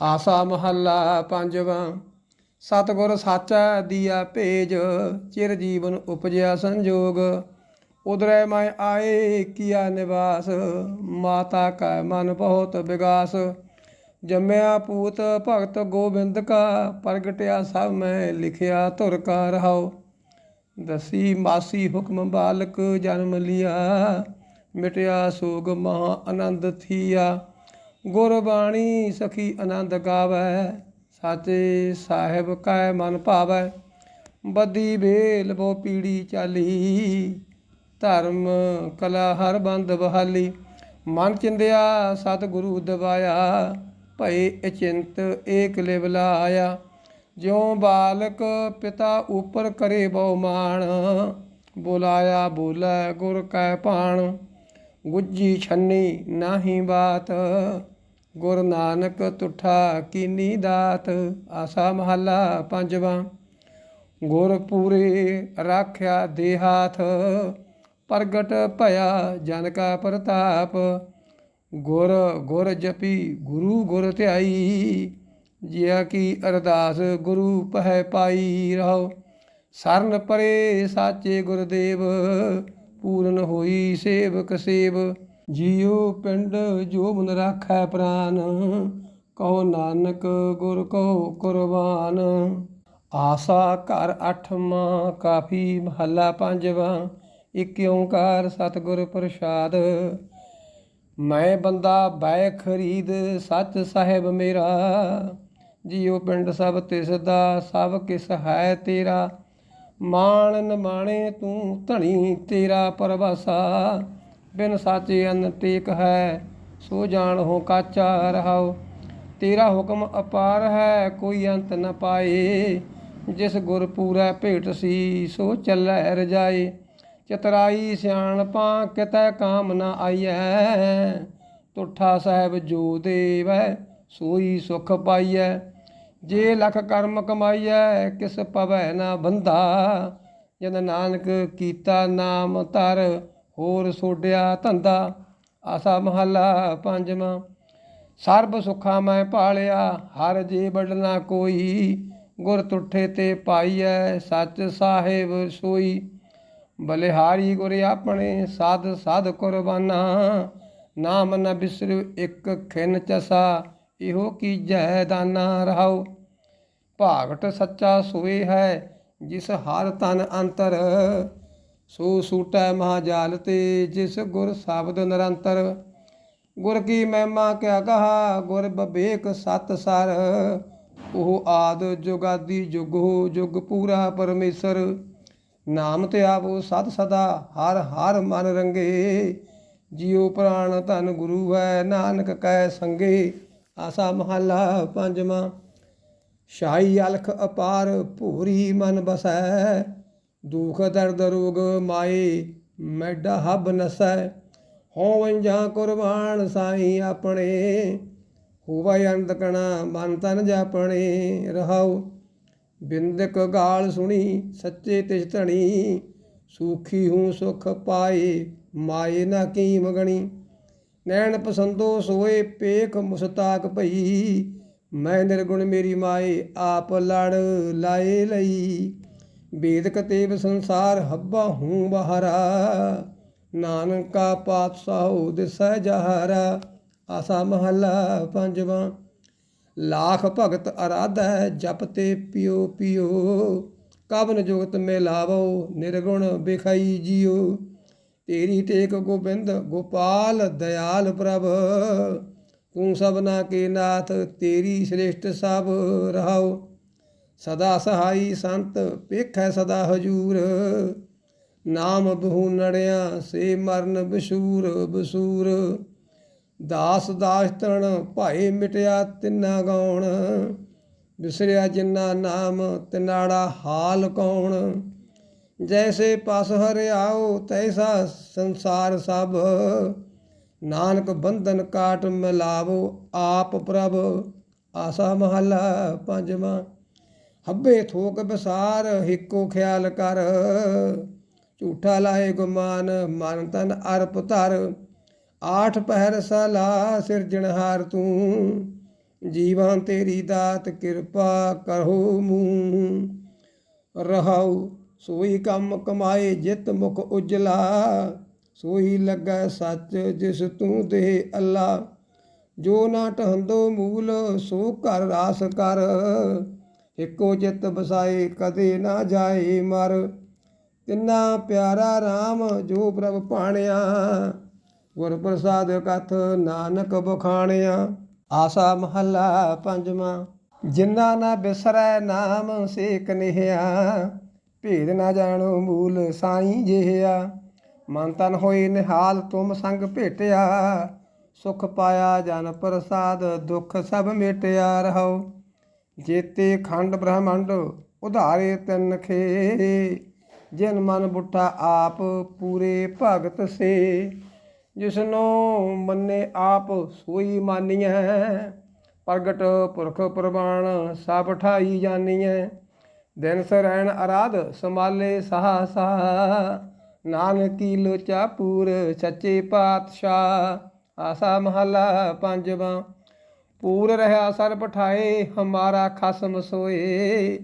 ਆਸਾ ਮਹੱਲਾ ਪੰਜਵਾਂ, ਸਤਿਗੁਰ ਸਾਚਾ ਦੀਆ ਭੇਜ, ਚਿਰ ਜੀਵਨ ਉਪਜਿਆ ਸੰਜੋਗ। ਉਦਰੈ ਮੈਂ ਆਏ, ਕੀਆ ਨਿਵਾਸ, ਮਾਤਾ ਕਾ ਮਨ ਬਹੁਤ ਵਿਗਾਸ ਜੰਮਿਆ ਪੂਤ ਭਗਤ ਗੋਬਿੰਦ ਕਾ, ਪ੍ਰਗਟਿਆ ਸਭ ਮੈਂ ਲਿਖਿਆ ਧੁਰ ਕਾ ਰਹਾਉ। ਦਸੀ ਮਾਸੀ ਹੁਕਮ ਬਾਲਕ ਜਨਮ ਲਿਆ, ਮਿਟਿਆ ਸੋਗ ਮਹਾ ਆਨੰਦ ਥੀਆ। ਗੁਰਬਾਣੀ ਸਖੀ ਆਨੰਦ ਗਾਵੈ, ਸਾਚੇ ਸਾਹਿਬ ਕੈ ਮਨ ਭਾਵੈ। ਬੱਦੀ ਵੇਲ ਬੋ ਪੀੜੀ ਚਾਲੀ, ਧਰਮ ਕਲਾ ਹਰ ਬੰਦ ਬਹਾਲੀ। ਮਨ ਚਿੰਦਿਆ, ਸਤਿਗੁਰੂ ਦਵਾਇਆ, ਭਏ ਅਚਿੰਤ ਏਕ ਲਿਵ ਲਾਇਆ। ਜਿਉ ਬਾਲਕ ਪਿਤਾ ਉਪਰ ਕਰੇ ਬਹੁ ਮਾਣ, ਬੁਲਾਇਆ ਬੋਲੇ ਗੁਰ ਕੈ ਭਾਣ। ਗੁੱਜੀ ਛੰਨੀ ਨਾਹੀ ਬਾਤ ਗੁਰ ਨਾਨਕ ਤੁਠਾ ਕੀਨੀ ਦਾਤ, ਆਸਾ ਮਹੱਲਾ ਪੰਜਵਾਂ। ਗੁਰ ਪੂਰੇ ਰਾਖਿਆ ਦੇਹਾਥ ਪ੍ਰਗਟ ਭਇਆ ਜਨ ਕਾ ਪ੍ਰਤਾਪ। ਗੁਰ ਗੁਰ ਜਪੀ ਗੁਰੂ ਗੁਰ ਧਿਆਈ, ਜਿਆ ਕੀ ਅਰਦਾਸ ਗੁਰੂ ਪਹਿ ਪਾਈ ਰਹੋ। ਸਰਨ ਪਰੇ ਸਾਚੇ ਗੁਰਦੇਵ, ਪੂਰਨ ਹੋਈ ਸੇਵਕ ਸੇਵ। ਜੀਉ ਪਿੰਡ ਜੋ ਮਨ ਰਾਖੈ ਪ੍ਰਾਨ ਕਹੋ ਨਾਨਕ ਗੁਰ ਕੋ ਕੁਰਬਾਨ। ਆਸਾ ਘਰ ਅਠਵਾਂ ਕਾਫੀ ਮਹੱਲਾ ਪੰਜਵਾਂ, ਇਕ ਓੰਕਾਰ ਸਤਿਗੁਰ ਪ੍ਰਸਾਦ। ਮੈਂ ਬੰਦਾ ਬੈ ਖਰੀਦ, ਸੱਚ ਸਾਹਿਬ ਮੇਰਾ। ਜੀਉ ਪਿੰਡ ਸਭ ਤਿਸ ਦਾ ਸਭ ਕਿਸ ਹੈ ਤੇਰਾ। ਮਾਣ ਨਮਾਣੇ ਤੂੰ ਧਣੀ ਤੇਰਾ ਪਰਵਾਸਾ। ਬਿਨ ਸਾਚੇ ਅੰਨ ਟੇਕ ਹੈ, ਸੋ ਜਾਣ ਹੋ ਕਾਚਾ ਰਹਾਓ ਤੇਰਾ ਹੁਕਮ ਅਪਾਰ ਹੈ, ਕੋਈ ਅੰਤ ਨ ਪਾਏ। ਜਿਸ ਗੁਰ ਪੂਰਾ ਭੇਟ ਸੀ, ਸੋ ਚੱਲੈ ਰਜਾਏ। ਚਤਰਾਈ ਸਿਆਣਪਾਂ ਕਿਤੈ ਕਾਮ ਨ ਆਈਐ। ਤੁਠਾ ਸਾਹਿਬ ਜੋ ਦੇਵੈ, ਸੋਈ ਸੁਖ ਪਾਈਐ। ਜੇ ਲਖ ਕਰਮ ਕਮਾਈਐ, ਕਿਸ ਪਵੈ ਨਾ ਬੰਧਾ। ਜਨ ਨਾਨਕ ਕੀਤਾ ਨਾਮ ਧਰ ਹੋਰ ਸੋਡਿਆ ਧੰਦਾ, ਆਸਾ ਮਹੱਲਾ ਪੰਜਵਾਂ। ਸਰਬ ਸੁਖਾ ਮੈਂ ਪਾਲਿਆ ਹਰ ਜੇ ਬੜਨਾ ਕੋਈ। ਗੁਰ ਤੁਠੇ ਤੇ ਪਾਈਐ, ਸੱਚ ਸਾਹਿਬ ਸੋਈ। ਬਲਿਹਾਰੀ ਗੁਰ ਆਪਣੇ, ਸਾਧ ਸਾਧ ਕੁਰਬਾਨਾ। ਨਾਮ ਨ ਬਿਸਰਿ ਇੱਕ ਖਿਨ ਚਸਾ, ਇਹੋ ਕੀਜੈ ਦਾਨਾ ਰਹਾਉ। ਭਾਗਟ ਸੱਚਾ ਸੋਏ ਹੈ, ਜਿਸ ਹਰ ਤਨ ਅੰਤਰ। ਸੋ ਸੂਟੈ ਮਹਾਜਾਲ ਤੇ ਜਿਸ ਗੁਰ ਸ਼ਬਦ ਨਿਰੰਤਰ। ਗੁਰ ਕੀ ਮਹਿਮਾ ਕਿਆ ਕਹਾ, ਗੁਰ ਬਵੇਕ ਸਤ ਸਰ। ਉਹ ਆਦ ਜੁਗਾਦੀ ਜੁਗ ਹੋ, ਜੁਗ ਪੂਰਾ ਪਰਮੇਸ਼ਰ। ਨਾਮ ਤੇ ਆਵੋ ਸਤ ਸਦਾ, ਹਰ ਹਰ ਮਨ ਰੰਗੇ। ਜਿਉ ਪ੍ਰਾਣ ਧਨ ਗੁਰੂ ਹੈ, ਨਾਨਕ ਕੈ ਸੰਗੇ। ਆਸਾ ਮਹੱਲਾ ਪੰਜਵਾਂ। ਸ਼ਾਹੀ ਅਲਖ ਅਪਾਰ, ਭੂਰੀ ਮਨ ਬਸੈ। ਦੁਖ ਦਰਦ ਰੋਗ ਮਾਏ, ਮੈਡਾ ਹੱਬ ਨਸੈ ਹਉ ਵੰਜਾ ਕੁਰਬਾਨ ਸਾਈ ਆਪਣੇ। ਹੋਵੈ ਅੰਦਕਣਾ ਮਨ ਤਨ ਜਾਪਣੇ, ਰਹਾਉ। ਬਿੰਦਕ ਗਾਲ ਸੁਣੀ, ਸੱਚੇ ਤਿਸ ਧਣੀ। ਸੂਖੀ ਹੂੰ ਸੁਖ ਪਾਏ, ਮਾਏ ਨਾ ਕੀ ਮਗਣੀ। ਨੈਣ ਪਸੰਦੋ ਸੋਏ ਪੇਖ ਮੁਸਤਾਕ ਭਈ। ਮੈਂ ਨਿਰਗੁਣ ਮੇਰੀ ਮਾਏ, ਆਪ ਲੜ ਲਾਏ ਲਈ। ਵੇਦਕ ਤੇਵ ਸੰਸਾਰ ਹੱਬਾ ਹੂੰ ਬਹਾਰਾ। ਨਾਨਕਾ ਪਾਤਸ਼ਾਹ ਦਿਸੈ ਜਹਰਾ ਆਸਾ ਮਹੱਲਾ ਪੰਜਵਾਂ। ਲਾਖ ਭਗਤ ਅਰਾਧੈ ਜਪ ਤੇ ਪਿਓ ਪਿਓ। ਕਵਨ ਜੁਗਤ ਮੇ ਲਾਵੋ ਨਿਰਗੁਣ ਬਿਖਾਈ ਜਿਓ। ਤੇਰੀ ਟੇਕ ਗੋਬਿੰਦ, ਗੋਪਾਲ ਦਇਆਲ ਪ੍ਰਭ। ਤੂੰ ਸਭਨਾ ਕੇ ਨਾਥ, ਤੇਰੀ ਸ੍ਰੇਸ਼ਟ ਸਭ ਰਹਾਉ ਸਦਾ ਸਹਾਈ ਸੰਤ ਪੇਖੈ ਸਦਾ ਹਜੂਰ। ਨਾਮ ਬਹੁ ਨੜਿਆ ਸੇ ਮਰਨ ਬਸ਼ੂਰ, ਬਸੂਰ। ਦਾਸ ਦਾਸ ਤਣ ਭਾਏ ਮਿਟਿਆ ਤਿੰਨਾ ਗਾਉਣ। ਵਿਸਰਿਆ ਜਿੰਨਾ ਨਾਮ ਤਿਨਾੜਾ ਹਾਲ ਕੌਣ। ਜੈਸੇ ਪਸ ਹਰਿਆਓ, ਤੈਸਾ ਸੰਸਾਰ ਸਭ। ਨਾਨਕ ਬੰਧਨ ਕਾਟ ਮਿਲਾਵੋ ਆਪ ਪ੍ਰਭ। ਆਸਾ ਮਹੱਲਾ ਪੰਜਵਾਂ ਹੱਬੇ ਥੋਕ ਬਸਾਰ, ਹਿੱਕੋ ਖਿਆਲ ਕਰ। ਝੂਠਾ ਲਾਏ ਗੁਮਾਨ, ਮਨ ਤਨ ਅਰਪ ਧਰ। ਆਠ ਪਹਿਰ ਸਲਾ ਸਿਰਜਣਹਾਰ ਤੂੰ। ਜੀਵਾਂ ਤੇਰੀ ਦਾਤ ਕਿਰਪਾ ਕਰੋ ਮੂੰਹ। ਰਹਾਉ, ਸੋਈ ਕੰਮ ਕਮਾਏ ਜਿਤ ਮੁਖ ਉਜਲਾ। ਸੋਈ ਲੱਗਾ ਸੱਚ ਜਿਸ ਤੂੰ ਦੇ ਅੱਲਾ। ਜੋ ਨਾ ਟਹੰਦੋ ਮੂਲ, ਸੋ ਘਰ ਰਾਸ ਕਰ। ਇੱਕੋ ਚਿੱਤ ਬਸਾਏ ਕਦੇ ਨਾ ਜਾਏ ਮਰ। ਤਿੰਨਾ ਪਿਆਰਾ RAM ਜੋ ਪ੍ਰਭ ਪਾਣਿਆ ਗੁਰ ਪ੍ਰਸਾਦ ਕਥ ਨਾਨਕ ਬਖਾਣਿਆ। ਆਸਾ ਮਹੱਲਾ ਪੰਜਵਾਂ, ਜਿੰਨਾ ਨਾ ਬਿਸਰੈ ਨਾਮ ਸੇਕ ਨਿਹਿਆ, ਭੇਦ ਨਾ ਜਾਣੋ ਮੂਲ ਸਾਈ ਜਿਹਿਆ। ਮਨ ਤਨ ਹੋਏ ਨਿਹਾਲ ਤੁਮ ਸੰਗ ਭੇਟਿਆ, ਸੁਖ ਪਾਇਆ ਜਨ ਪ੍ਰਸਾਦ ਦੁਖ ਸਭ ਮਿਟਿਆ ਰਹੋ ਜੇਤੇ ਖੰਡ ਬ੍ਰਹਮੰਡ ਉਧਾਰੇ ਤਿੰਨ ਖੇ। ਜਿਨ ਮਨ ਬੁੱਟਾ ਆਪ ਪੂਰੇ ਭਗਤ ਸੇ। ਜਿਸਨੋ ਮੰਨੇ ਆਪ ਸੋਈ ਮਾਨੀਐ। ਪ੍ਰਗਟ ਪੁਰਖ ਪ੍ਰਮਾਣ ਸਭ ਠਾਈ ਜਾਨੀਐ। ਦਿਨ ਸਰੈਣ ਅਰਾਧ ਸਮਾਲੇ ਸਹਾ ਸਹਾ ਨਾਨਕੀ ਲੋਚਾ ਪੂਰ ਸੱਚੇ ਪਾਤਸ਼ਾਹ। ਆਸਾ ਮਹਲਾ ਪੰਜਵਾਂ ਪੂਰ ਰਹਾ ਸਰ ਪਠਾਏ, ਹਮਾਰਾ ਖਸਮ ਸੋਏ।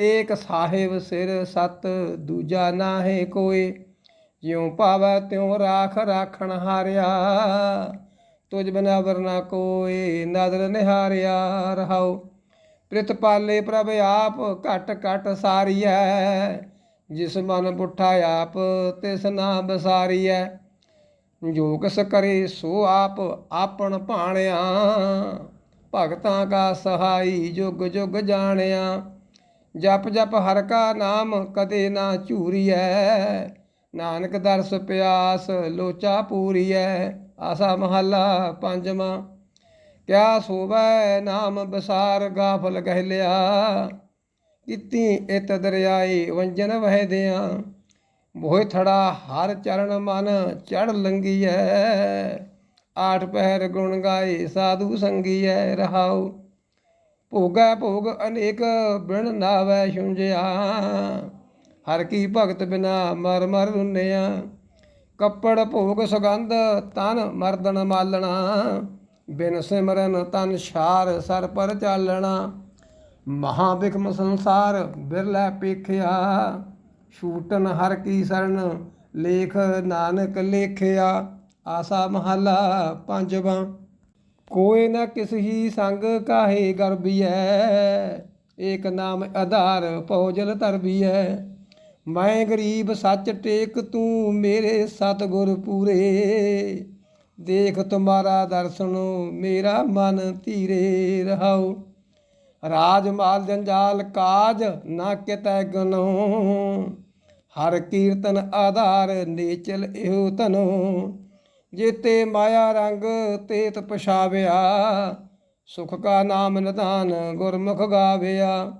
ਏਕ ਸਾਹਿਬ ਸਿਰ ਸਤ, ਦੂਜਾ ਨਾਹੇ ਕੋਏ। ਜਿਉ ਭਾਵੈ ਤਿਉ ਰਾਖ ਰਾਖਣ ਹਾਰਿਆ। ਤੁਝ ਬਿਨਾ ਵਰਨਾ ਕੋਏ, ਨਦਰ ਨਿਹਾਰਿਆ ਰਹਾਉ। ਪ੍ਰਿਤ ਪਾਲੇ ਪ੍ਰਭ ਆਪ ਘਟ ਘਟ ਸਾਰੀਐ। ਜਿਸ ਮਨ ਪੁੱਠਾ ਆਪ, ਤਿਸ ਨਾ ਬਸਾਰੀਐ ਜੋ ਕਿਸ ਕਰੇ ਸੋ ਆਪ ਆਪਣ ਭਾਣਿਆ। ਭਗਤਾਂ ਕਾ ਸਹਾਈ ਜੁਗ ਜੁਗ ਜਾਣਿਆ। ਜਪ ਜਪ ਹਰ ਕਾ ਨਾਮ ਕਦੇ ਨਾ ਝੂਰੀਐ। ਨਾਨਕ ਦਰਸ ਪਿਆਸ ਲੋਚਾ ਪੂਰੀਐ। ਆਸਾ ਮਹੱਲਾ ਪੰਜਵਾਂ। ਕਿਆ ਸੋਵੈ ਨਾਮ ਬਸਾਰ ਗਾਫਲ ਗਹਿਲਿਆ। ਕੀਤੀ ਇਤ ਦਰਿਆਏ ਵੰਜਨ ਵਹਿਦਿਆਂ ਮੋਹਿ ਥੜਾ ਹਰ ਚਰਨ ਮਨ ਚੜ ਲੰਗੀਐ। ਆਠ ਪਹਿਰ ਗੁਣ ਗਾਏ, ਸਾਧੂ ਸੰਗੀਐ ਰਹਾਉ। ਭੋਗੈ ਭੋਗ ਅਨੇਕ ਬਿਨ ਨਾਵੈ ਛੁੰਝਿਆ। ਹਰ ਕੀ ਭਗਤ ਬਿਨਾ ਮਰ ਮਰ ਰੁੰਨਿਆ। ਕੱਪੜ ਭੋਗ ਸੁਗੰਧ ਤਨ ਮਰਦਨ ਮਾਲਣਾ। ਬਿਨ ਸਿਮਰਨ ਤਨ ਛਾਰ ਸਰ ਪਰ ਚਾਲਣਾ। ਮਹਾ ਬਿਖਮ ਸੰਸਾਰ ਬਿਰਲੇ ਪੇਖਿਆ। ਛੂਟਨ ਹਰ ਕੀ ਸਰਨ ਲੇਖ ਨਾਨਕ ਲੇਖਿਆ। ਆਸਾ ਮਹਲਾ ਪੰਜਵਾਂ ਕੋਇ ਨਾ ਕਿਸ ਹੀ ਸੰਗ ਕਾਹੇ ਗਰਬੀਐ ਏਕ ਨਾਮ ਆਧਾਰ ਪਉਜਲ ਤਰਬੀਐ ਮੈਂ ਗਰੀਬ ਸੱਚ ਟੇਕ ਤੂੰ ਮੇਰੇ ਸਤਿਗੁਰ ਪੂਰੇ, ਦੇਖ ਤੁਮਾਰਾ ਦਰਸ਼ਨ ਮੇਰਾ ਮਨ ਧੀਰੇ ਰਹਾਉ। ਰਾਜ ਮਾਲ ਜੰਜਾਲ ਕਾਜ ਨਾ ਕਿਤੈ ਗਨੋ, ਹਰ ਕੀਰਤਨ ਆਧਾਰ ਨੇਚਲ ਇਹੋ ਤਨੋ ਜੇਤੇ ਮਾਇਆ ਰੰਗ ਤੇਤ ਪਛਾਵਿਆ ਸੁਖ ਕਾ ਨਾਮ ਨਿਧਾਨ ਗੁਰਮੁਖ ਗਾਵਿਆ।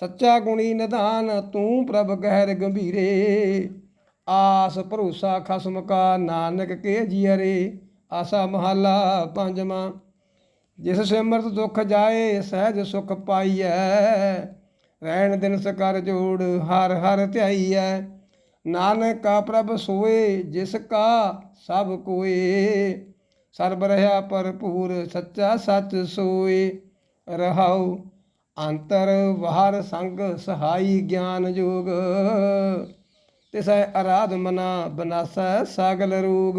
ਸੱਚਾ ਗੁਣੀ ਨਿਧਾਨ ਤੂੰ ਪ੍ਰਭ ਗਹਿਰ ਗੰਭੀਰੇ, ਆਸ ਭਰੋਸਾ ਖਸਮ ਕਾ ਨਾਨਕ ਕੇ ਜੀਅਰੇ। ਆਸਾ ਮਹੱਲਾ ਪੰਜਵਾਂ, ਜਿਸ ਸਿਮਰਤ ਦੁਖ ਜਾਏ ਸਹਿਜ ਸੁਖ ਪਾਈਐ। ਰਹਿਣ ਦਿਨ ਸਕਰ ਜੋੜ ਹਰ ਹਰ ਧਿਆਈਐ। ਨਾਨਕ ਕਾ ਪ੍ਰਭ ਸੋਏ, ਜਿਸ ਕਾ ਸਭ ਕੋਏ, ਸਰਬ ਰਹਾ ਭਰਪੂਰ, ਸੱਚਾ ਸੱਚ ਸੋਏ। ਰਹਾਉ ਅੰਤਰ ਬਾਹਰ ਸੰਗ, ਸਹਾਈ ਗਿਆਨ ਯੋਗ ਤਿਸੈ ਅਰਾਧ ਮਨਾ ਬਨਾਸੈ ਸਾਗਲ ਰੋਗ।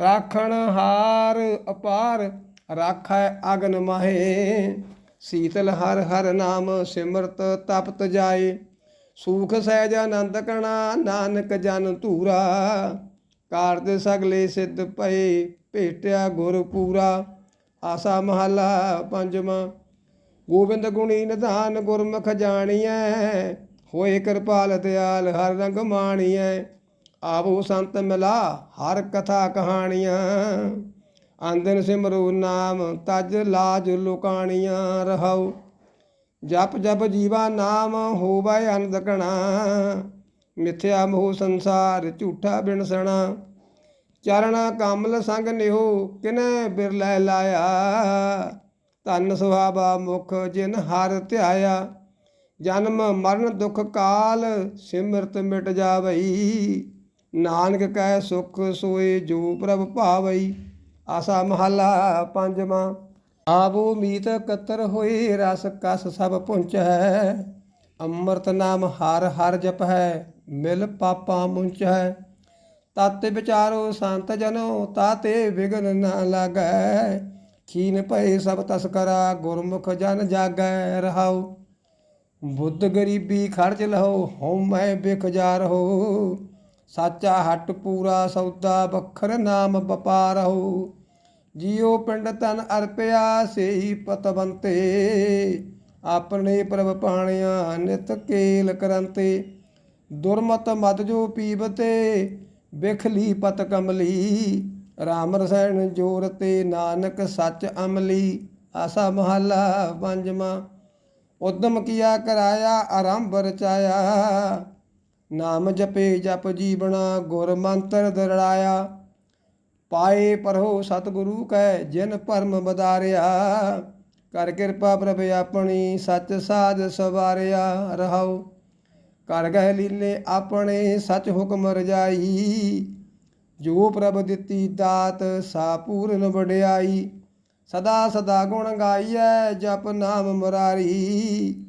ਰਾਖਣ ਹਾਰ ਅਪਾਰ ਰਾਖੈ ਅਗਨ ਮਾਹੇ। ਸੀਤਲ ਹਰ ਹਰ ਨਾਮ ਸਿਮਰਤ ਤਪਤ ਜਾਏ। ਸੂਖ ਸਹਿਜ ਆਨੰਦ ਕਣਾ ਨਾਨਕ ਜਨ ਧੂਰਾ। ਕਾਰਜ ਸਗਲੇ ਸਿੱਧ ਪਏ, ਭੇਟਿਆ ਗੁਰ ਪੂਰਾ। ਆਸਾ ਮਹਲਾ ਪੰਜਵਾਂ, ਗੋਬਿੰਦ ਗੁਣੀ ਨਿਧਾਨ ਗੁਰਮੁਖ ਜਾਣੀਐ। ਹੋਏ ਕਿਰਪਾਲ ਦਿਆਲ ਹਰ ਰੰਗ ਮਾਣੀਐ। ਆਵੋ ਸੰਤ ਮਿਲਾ ਹਰ ਕਥਾ ਕਹਾਣੀਆਂ। ਆਂਦਨ ਸਿਮਰੋ ਨਾਮ ਤਜ ਲਾਜ ਲੁਕਾਣੀਆਂ ਰਹਾਉ। ਜਪ ਜਪ ਜੀਵਾ ਨਾਮ ਹੋਵੈ ਅਨੰਦਕਣਾ ਮਿਥਿਆ ਮੋਹ ਸੰਸਾਰ ਝੂਠਾ ਬਿਨਸਣਾ ਚਰਣਾ ਕਮਲ ਸੰਗ ਨਿਹੋ, ਕਿਨੈ ਬਿਰਲੇ ਲਾਇਆ? ਧਨ ਸੁਹਾਵਾ ਮੁਖ ਜਿਨ ਹਰ ਧਿਆਇਆ। ਜਨਮ ਮਰਨ ਦੁਖ ਕਾਲ, ਸਿਮਰਤ ਮਿਟ ਜਾਵਈ। ਨਾਨਕ ਕੈ ਸੁਖ ਸੋਏ ਜੋ ਪ੍ਰਭ ਭਾਵਈ। ਆਸਾ ਮਹਲਾ ਪੰਜਵਾਂ, ਆਵੋ ਮੀਤ ਕਤਰ ਹੋਏ, ਰਸ ਕਸ ਸਭ ਪੁੰਚ। ਹੈ ਅੰਮ੍ਰਿਤ ਨਾਮ ਹਰ ਹਰ ਜਪ। ਹੈ ਮਿਲ ਪਾਪਾ ਮੁੰਚ ਹੈ। ਤਾਤੇ ਵਿਚਾਰੋ ਸੰਤ ਜਨੋ, ਤਾਤੇ ਵਿਗਨ ਨਾ ਲਾਗੈ। ਖੀਨ ਭਏ ਸਭ ਤਸਕਰਾ ਗੁਰਮੁਖ ਜਨ ਜਾਗੈ ਰਹਾਉ। ਬੁੱਧ ਗਰੀਬੀ ਖਰਚ ਲਹੋ, ਹਉ ਮੈਂ ਬਿਖ ਜਾ ਰਹੋ। ਸਾਚਾ ਹੱਟ ਪੂਰਾ, ਸੌਦਾ ਬਖਰ ਨਾਮ ਵਪਾਰਹੁ ਜੀਉ ਪਿੰਡ ਤਨ ਅਰਪਿਆ, ਸੇਈ ਪਤਵੰਤੇ ਆਪਣੇ ਪ੍ਰਭ ਪਾਣਿਆ, ਨਿਤ ਕੇਲ ਕਰੰਤੇ। ਦੁਰਮਤ ਮਤ ਜੋ ਪੀਵਤੇ, ਬਿਖਲੀ ਪਤ ਕਮਲੀ। ਰਾਮ ਰਸੈਣ ਜੋਰ ਤੇ ਨਾਨਕ ਸੱਚ ਅਮਲੀ। ਆਸਾ ਮਹੱਲਾ ਪੰਜਵਾਂ। ਉਦਮ ਕੀਆ ਕਰਾਇਆ ਆਰੰਭ ਰਚਾਇਆ ਨਾਮ ਜਪੇ ਜਪ ਜੀਵਣਾ, ਗੁਰ ਮੰਤਰ ਦਰੜਾਇਆ। ਪਾਏ ਪਰਹੋ ਸਤਿਗੁਰੂ ਕੈ, ਜਿਨ ਭਰਮ ਬਦਾਰਿਆ। ਕਰ ਕਿਰਪਾ ਪ੍ਰਭ ਆਪਣੀ, ਸੱਚ ਸਾਜ ਸਵਾਰਿਆ। ਰਹਾਉ। ਕਰ ਗਏ ਲੀਲੇ ਆਪਣੇ ਸੱਚ ਹੁਕਮ ਰਜਾਈ। ਜੋ ਪ੍ਰਭ ਦਿੱਤੀ ਦਾਤ, ਸਾ ਪੂਰਨ ਵਡਿਆਈ। ਸਦਾ ਸਦਾ ਗੁਣ ਗਾਈਐ, ਜਪ ਨਾਮ ਮੁਰਾਰੀ।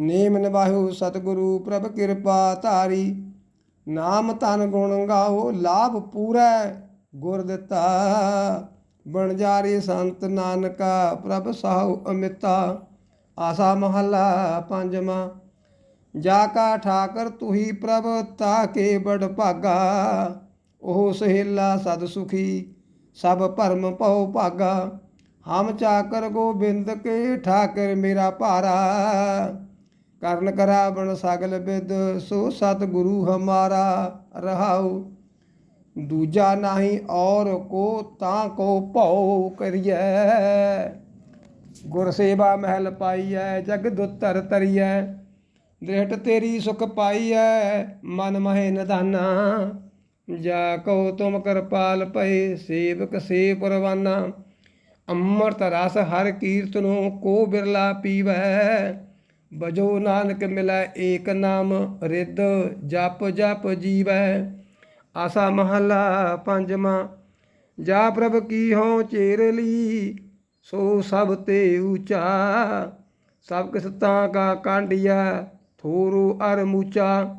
ਨੇਮ ਨਿਵਾਹੁ ਸਤਿਗੁਰੂ, ਪ੍ਰਭ ਕਿਰਪਾ ਧਾਰੀ। ਨਾਮ ਤਨ ਗੁਣ ਗਾਓ, ਲਾਭ ਪੂਰੈ, ਗੁਰ ਦਿੱਤਾ। ਬਣਜਾਰੀ ਸੰਤ ਨਾਨਕਾ, ਪ੍ਰਭ ਸਾਹੁ ਅਮਿਤਾ। ਆਸਾ ਮਹੱਲਾ ਪੰਜਵਾਂ। ਜਾ ਕਾ ਠਾਕਰ ਤੁਹੀ ਪ੍ਰਭ ਤਾਕੇ ਬੜ ਭਾਗਾ, ਉਹ ਸਹੇਲਾ ਸਦ ਸੁਖੀ, ਸਭ ਭਰਮ ਪਉ ਭਾਗਾ। ਹਮ ਚਾਕਰ ਗੋਬਿੰਦ ਕੇ ਠਾਕਰ ਮੇਰਾ ਭਾਰਾ, ਕਰਨ ਕਰਾਵਣ ਸਗਲ ਬਿਦ ਸੋ ਸਤ ਗੁਰੂ ਹਮਾਰਾ ਰਹਾਉ। ਦੂਜਾ ਨਹੀਂ ਔਰ ਕੋ ਤਾਂ ਕੋ ਭਉ ਕਰੀਐ। ਗੁਰ ਸੇਵਾ ਮਹਿਲ ਪਾਈਐ, ਜਗ ਦੁਤਰ ਤਰੀਐ। ਦ੍ਰਿਹਟ ਤੇਰੀ ਸੁਖ ਐ ਮਨ ਮਹਿ ਨਿਧਾਨਾ। ਜਾ ਕਉ ਤੁਮ ਕਿਰਪਾਲ ਭਏ, ਸੇਵਕ ਸੇ ਪਰਵਾਨਾ। ਅੰਮ੍ਰਿਤ ਰਸ ਹਰ ਕੀਰਤਨੋ ਕੋ ਬਿਰਲਾ ਪੀਵੈ। ਬਜੋ ਨਾਨਕ ਮਿਲੈ ਏਕ ਨਾਮ, ਰਿੱਧ ਜਪ ਜਪ ਜੀਵੈ। ਆਸਾ ਮਹੱਲਾ ਪੰਜਵਾਂ, ਜਾ ਪ੍ਰਭ ਕੀ ਹੋ ਚੇਰਲੀ ਸੋ ਸਭ ਤੇ ਊਚਾ ਸਭ ਕਿਸ ਤਾਂ ਕਾ ਕਾਂਡਿਆ ਥੋਰੂ ਅਰ ਮੂਚਾ,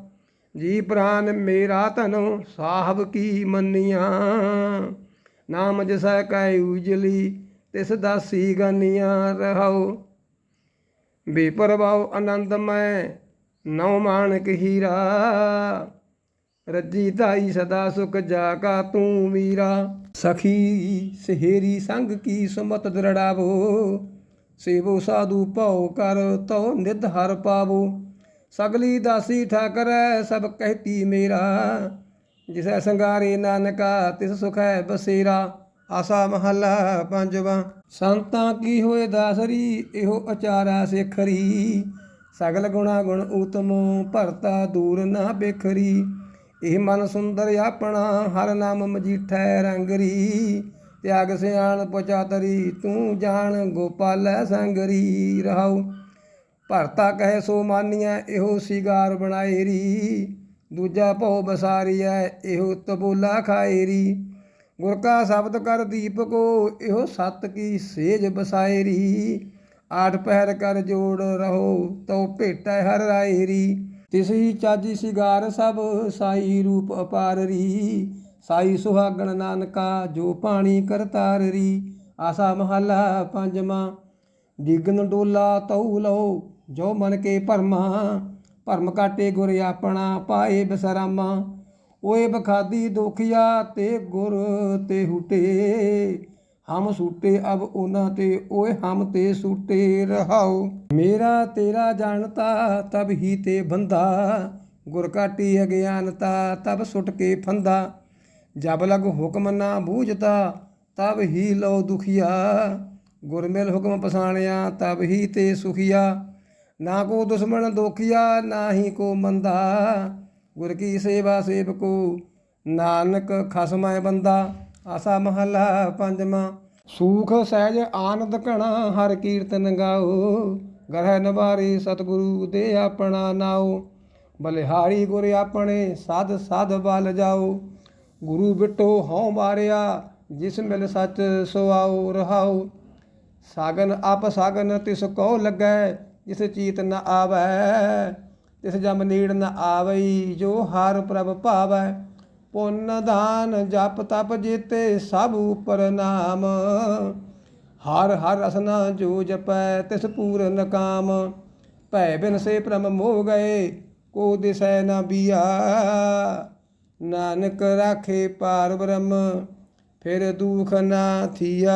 ਜੀ ਪ੍ਰਾਨ ਮੇਰਾ ਧਨੋ, ਸਾਹਬ ਕੀ ਮੰਨੀਆਂ? ਨਾਮ ਜਸੈ ਕੈ ਉਜਲੀ, ਤਿਸ ਦਾਸੀ ਗਾਨੀਆਂ ਰਹਾਉ। ਬੇਪਰਵਾਹ ਆਨੰਦ ਮੈਂ ਨਉ ਮਾਨਕ ਹੀਰਾ। ਰੱਜੀ ਧਾਈ ਸਦਾ ਸੁਖ ਜਾ ਕਾ ਤੂੰ ਮੀਰਾ ਸਖੀ ਸਹੇਰੀ ਸੰਗ ਕੀ ਸੁਮਤ ਦਰੜਾਵੋ। ਸੇਵੋ ਸਾਧੂ ਭਉ ਕਰ ਤਉ ਨਿਧ ਹਰ ਪਾਵੋ। ਸਗਲੀ ਦਾਸੀ ਠਾਕਰੈ ਸਭ ਕਹਿਤੀ ਮੇਰਾ। ਜਿਸੈ ਸੰਗਾਰੇ ਨਾਨਕਾ, ਤਿਸ ਸੁਖੈ ਬਸੇਰਾ। ਆਸਾ ਮਹੱਲਾ ਪੰਜਵਾਂ, ਸੰਤਾਂ ਕੀ ਹੋਏ ਦਾਸਰੀ, ਇਹੋ ਅਚਾਰਾ ਸਿਖਰੀ। ਸਗਲ ਗੁਣਾ ਗੁਣ ਉਤਮ ਭਰਤਾ ਦੂਰ ਨਾ ਬੇਖਰੀ। ਇਹ ਮਨ ਸੁੰਦਰ ਆਪਣਾ, ਹਰ ਨਾਮ ਮਜੀਠੈ ਰੰਗਰੀ। ਤਿਆਗ ਸਿਆਣ ਪਚਾਤਰੀ ਤੂੰ ਜਾਣ ਗੋਪਾਲੈ ਸੰਗਰੀ। ਰਹਾਉ ਭਰਤਾ ਕਹੇ ਸੋ ਮਾਨੀਐ, ਇਹੋ ਸਿਗਾਰ ਬਣਾਏਰੀ ਦੂਜਾ ਭਉ ਬਸਾਰੀਐ, ਇਹੋ ਤਬੋਲਾ ਖਾਏਰੀ ਗੁਰ ਕਾ ਸ਼ਬਦ ਕਰ ਦੀਪਕੋ ਇਹੋ ਸਤ ਕੀ ਸੇਜ ਬਸਾਏਰੀ ਆਠ ਪਹਿਰ ਕਰ ਜੋੜ ਰਹੋ, ਤਉ ਭੇਟੈ ਹਰ ਰਾਏਰੀ ਤਿਸਹੀ ਚਾਜੀ ਸਿਗਾਰ ਸਭ, ਸਾਈ ਰੂਪ ਅਪਾਰਰੀ ਸਾਈ ਸੁਹਾਗਣ ਨਾਨਕਾ, ਜੋ ਪਾਣੀ ਕਰਤਾਰਰੀ ਆਸਾ ਮਹੱਲਾ ਪੰਜਵਾਂ ਡਿਗਨ ਡੋਲਾ ਤਉ ਲਓ ਜੋ ਮਨ ਕੇ ਭਰਮਾ, ਭਰਮ ਕਾਟੇ ਗੁਰ ਆਪਣਾ ਪਾਏ ਬਸਰਾਮਾ। ਓਏ ਬਖਾਦੀ ਦੁਖੀਆ ਤੇ ਗੁਰ ਤੇ ਹੁਟੇ, ਹਮ ਸੂਟੇ ਅਬ ਉਹਨਾਂ ਤੇ, ਓਏ ਹਮ ਤੇ ਸੂਟੇ ਰਹਾਓ। ਮੇਰਾ ਤੇਰਾ ਜਾਣਤਾ, ਤਬ ਹੀ ਤੇ ਬੰਦਾ। ਗੁਰ ਕਾਟੀ ਅਗਿਆਨਤਾ ਤਬ ਸੁੱਟ ਕੇ ਫੰਦਾ। ਜਬ ਲਗ ਹੁਕਮ ਨਾ ਬੂਝਤਾ, ਤਬ ਹੀ ਲੋ ਦੁਖੀਆ। ਗੁਰਮਿਲ ਹੁਕਮ ਪਸਾਣਿਆ, ਤਬ ਹੀ ਤੇ ਸੁਖੀਆ। ਨਾ ਕੋ ਦੁਸ਼ਮਣ ਦੋਖੀਆ, ਨਾ ਹੀ ਕੋ ਮੰਦਾ। ਗੁਰ ਕੀ ਸੇਵਾ ਸੇਵਕੋ, ਨਾਨਕ ਖਸਮੈ ਬੰਦਾ। ਆਸਾ ਮਹੱਲਾ ਪੰਜਵਾਂ। ਸੂਖ ਸਹਿਜ ਆਨੰਦ ਘਣਾ, ਹਰ ਕੀਰਤਨ ਗਾਓ। ਗ੍ਰਹਿ ਨਿਵਾਰੇ ਸਤਿਗੁਰੂ ਦੇ ਆਪਣਾ ਨਾਉ ਬਲਿਹਾਰੀ ਗੁਰ ਆਪਣੇ ਸਾਧ ਸਾਧ ਬਲ ਜਾਓ। ਗੁਰੂ ਬਿਟੋ ਹਉ ਮਾਰਿਆ, ਜਿਸ ਮਿਲ ਸੱਚ ਸੋ ਆਓ ਰਹਾਓ। ਸਾਗਨ ਆਪ ਸਾਗਨ ਤਿਸ ਕੋ ਲੱਗੈ, ਜਿਸ ਚੀਤ ਨ ਆਵੈ, ਤਿਸ ਜਮ ਨੀੜ ਨ ਆਵਈ, ਜੋ ਹਰ ਪ੍ਰਭ ਭਾਵੈ। ਪੁੰਨ ਦਾਨ ਜਪ ਤਪ ਜੀਤੇ ਸਭ ਉਪਰ ਨਾਮ। ਹਰ ਹਰ ਰਸਨਾ ਜੋ ਜਪੈ, ਤਿਸ ਪੂਰਨ ਕਾਮ। ਭੈ ਬਿਨ ਸੇ ਪ੍ਰਮ ਮੋਹ ਗਏ, ਕੋ ਦਿਸੈ ਨ ਬੀਆ। ਨਾਨਕ ਰਾਖੇ ਪਾਰ ਬ੍ਰਹਮ, ਫਿਰ ਦੁਖ ਨਾ ਥੀਆ।